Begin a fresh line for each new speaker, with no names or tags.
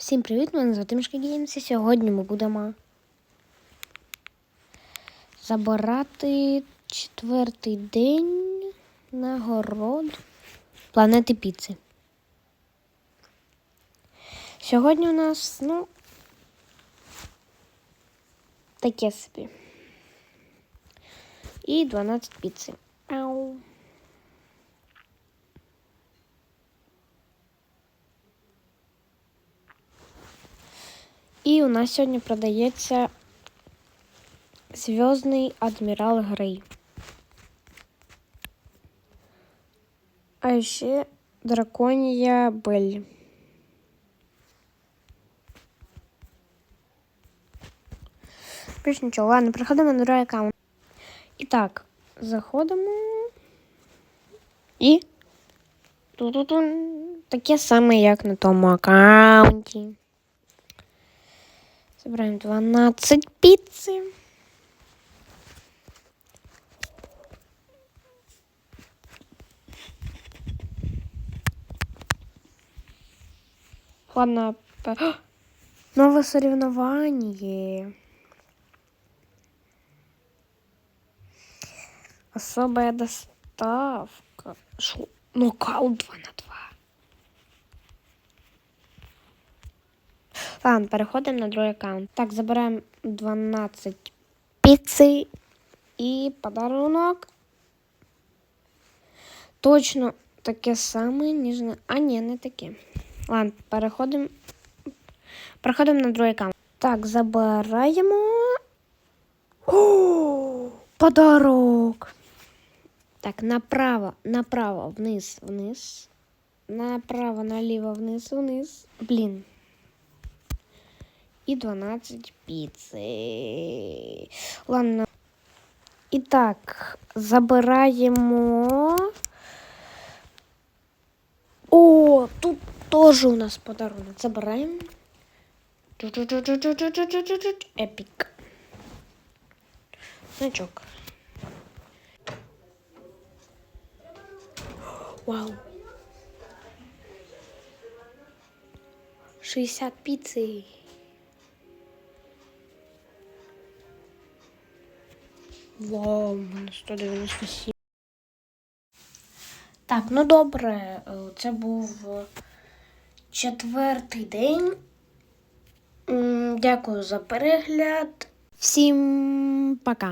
Всім привіт, мене звати Мішка Геймс, і сьогодні ми будемо забирати четвертий день нагород планети Піци. Сьогодні у нас, ну, таке собі. І 12 піци. І у нас сьогодні продається Зв'язний Адмірал Грей. А ще Драконія Белль. Більш нічого, ладно, переходимо на другий аккаунт. І так, заходимо. І. Ту-ту-тун. Таке саме, як на тому аккаунті. Забираємо 12 піци. Ладно. по-! Новое соревнование. Особая доставка. Шо? Нокаут 2 Ладно, переходимо на другий аккаунт. Так, забираємо 12 піци і подарунок. Точно таке саме, ніж на. А, ні, не таке. Ладно, переходимо. Переходимо на другий аккаунт. Так, забираємо. О, подарок. Так, направо, направо, вниз, вниз. Направо, наліво, вниз, вниз. Блін. и 12 пиццы. Ладно. Итак, так. О, тут тоже у нас подарок. Забираем. Эпик. Значок. Вау. 60 пиццей. Вау, у 197. Так, ну добре, е, це був е, четвертий день. Дякую за перегляд. Всім пока.